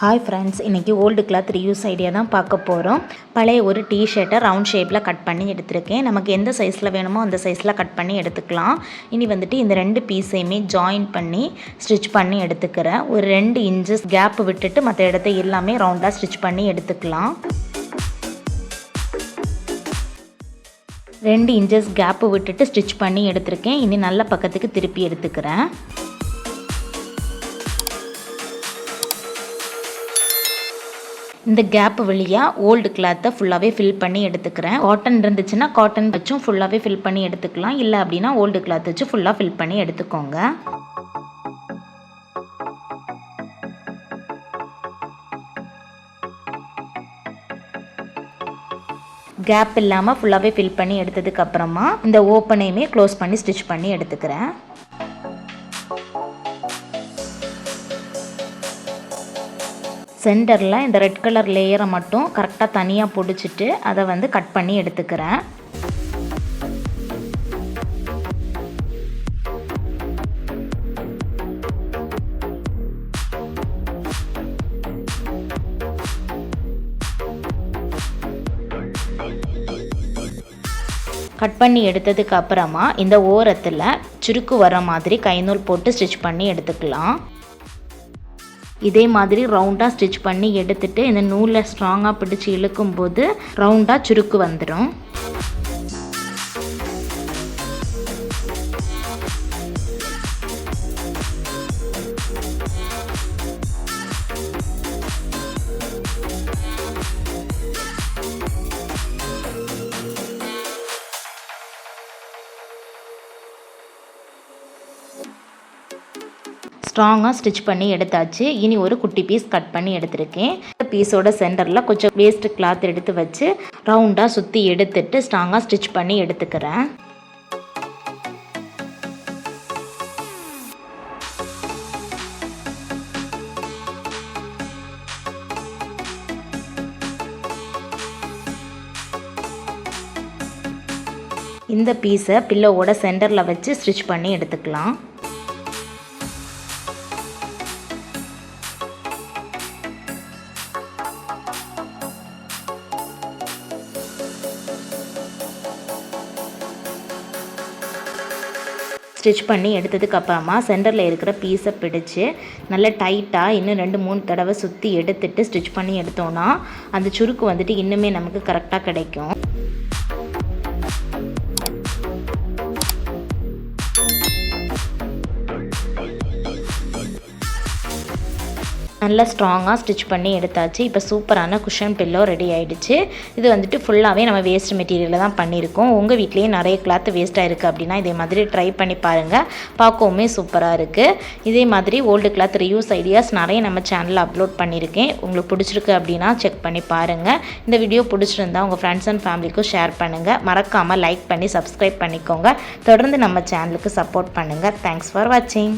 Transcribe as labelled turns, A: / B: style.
A: Hi friends இன்றைக்கி old cloth reuse idea தான் பார்க்க போகிறோம் பழைய ஒரு டிஷர்ட்டை ரவுண்ட் ஷேப்பில் கட் பண்ணி எடுத்திருக்கேன். நமக்கு எந்த சைஸில் வேணுமோ அந்த சைஸில் கட் பண்ணி எடுத்துக்கலாம். இனி வந்துட்டு இந்த ரெண்டு பீஸையுமே ஜாயின் பண்ணி ஸ்டிச் பண்ணி எடுத்துக்கிறேன். ஒரு ரெண்டு இன்ச்சஸ் கேப் விட்டுட்டு மற்ற இடத்த எல்லாமே ரவுண்டாக ஸ்டிச் பண்ணி எடுத்துக்கலாம். ரெண்டு இன்ச்சஸ் கேப்பு விட்டுட்டு ஸ்டிச் பண்ணி எடுத்திருக்கேன். இனி நல்ல பக்கத்துக்கு திருப்பி எடுத்துக்கிறேன். இந்த கேப் வழியாக ஓல்டு கிளாத்தை ஃபுல்லாகவே ஃபில் பண்ணி எடுத்துக்கிறேன். காட்டன் இருந்துச்சுன்னா காட்டன் வச்சும் ஃபுல்லாகவே ஃபில் பண்ணி எடுத்துக்கலாம். இல்லை அப்படின்னா ஓல்டு கிளாத் வச்சு ஃபுல்லாக ஃபில் பண்ணி எடுத்துக்கோங்க. கேப் இல்லாமல் ஃபுல்லாகவே ஃபில் பண்ணி எடுத்ததுக்கப்புறமா இந்த ஓப்பனையுமே க்ளோஸ் பண்ணி ஸ்டிச் பண்ணி எடுத்துக்கிறேன். சென்டரில் இந்த ரெட் கலர் லேயரை மட்டும் கரெக்டாக தனியாக பிடிச்சிட்டு அதை வந்து கட் பண்ணி எடுத்துக்கிறேன். கட் பண்ணி எடுத்ததுக்கு அப்புறமா இந்த ஓரத்தில் சுருக்கு வர மாதிரி கைநூல் போட்டு ஸ்டிச் பண்ணி எடுத்துக்கலாம். இதே மாதிரி ரவுண்டாக ஸ்டிச் பண்ணி எடுத்துட்டு இந்த நூலை ஸ்ட்ராங்காக பிடிச்சி இழுக்கும்போது ரவுண்டாக சுருக்கு வந்துடும் ஸ்ட்ராங்காக ஸ்டிச் பண்ணி எடுத்தாச்சு. இனி ஒரு குட்டி பீஸ் கட் பண்ணி எடுத்திருக்கேன். இந்த பீஸோட சென்டரில் கொஞ்சம் வேஸ்ட் கிளாத் எடுத்து வச்சு ரவுண்டாக சுற்றி எடுத்துட்டு ஸ்ட்ராங்காக ஸ்டிச் பண்ணி எடுத்துக்கிறேன். இந்த பீஸை பில்லோவோட சென்டரில் வச்சு ஸ்டிச் பண்ணி எடுத்துக்கலாம். ஸ்டிச் பண்ணி எடுத்ததுக்கு அப்புறமா சென்டரில் இருக்கிற பீஸை பிடிச்சி நல்லா டைட்டாக இன்னும் ரெண்டு மூணு தடவை சுற்றி எடுத்துட்டு ஸ்டிச் பண்ணி எடுத்தோன்னா அந்த சுருக்கு வந்துட்டு இன்னுமே நமக்கு கரெக்டாக கிடைக்கும். நல்லா ஸ்ட்ராங்காக ஸ்டிச் பண்ணி எடுத்தாச்சு. இப்போ சூப்பரான குஷன் பில்லோ ரெடி ஆகிடுச்சு இது வந்துட்டு ஃபுல்லாகவே நம்ம வேஸ்ட் மெட்டீரியலில் தான் பண்ணியிருக்கோம். உங்கள் வீட்லேயே நிறைய கிளாத் வேஸ்ட்டாக இருக்குது அப்படின்னா இதே மாதிரி ட்ரை பண்ணி பாருங்கள் பார்க்கவுமே சூப்பராக இருக்குது இதே மாதிரி ஓல்டு கிளாத் ரியூஸ் ஐடியாஸ் நிறைய நம்ம சேனலில் அப்லோட் பண்ணியிருக்கேன். உங்களுக்கு பிடிச்சிருக்கு அப்படின்னா செக் பண்ணி பாருங்கள் இந்த வீடியோ பிடிச்சிருந்தா உங்கள் ஃப்ரெண்ட்ஸ் அண்ட் ஃபேமிலிக்கும் ஷேர் பண்ணுங்கள் மறக்காமல் லைக் பண்ணி சப்ஸ்கிரைப் பண்ணிக்கோங்க. தொடர்ந்து நம்ம சேனலுக்கு சப்போர்ட் பண்ணுங்கள் தேங்க்ஸ் ஃபார் வாட்சிங்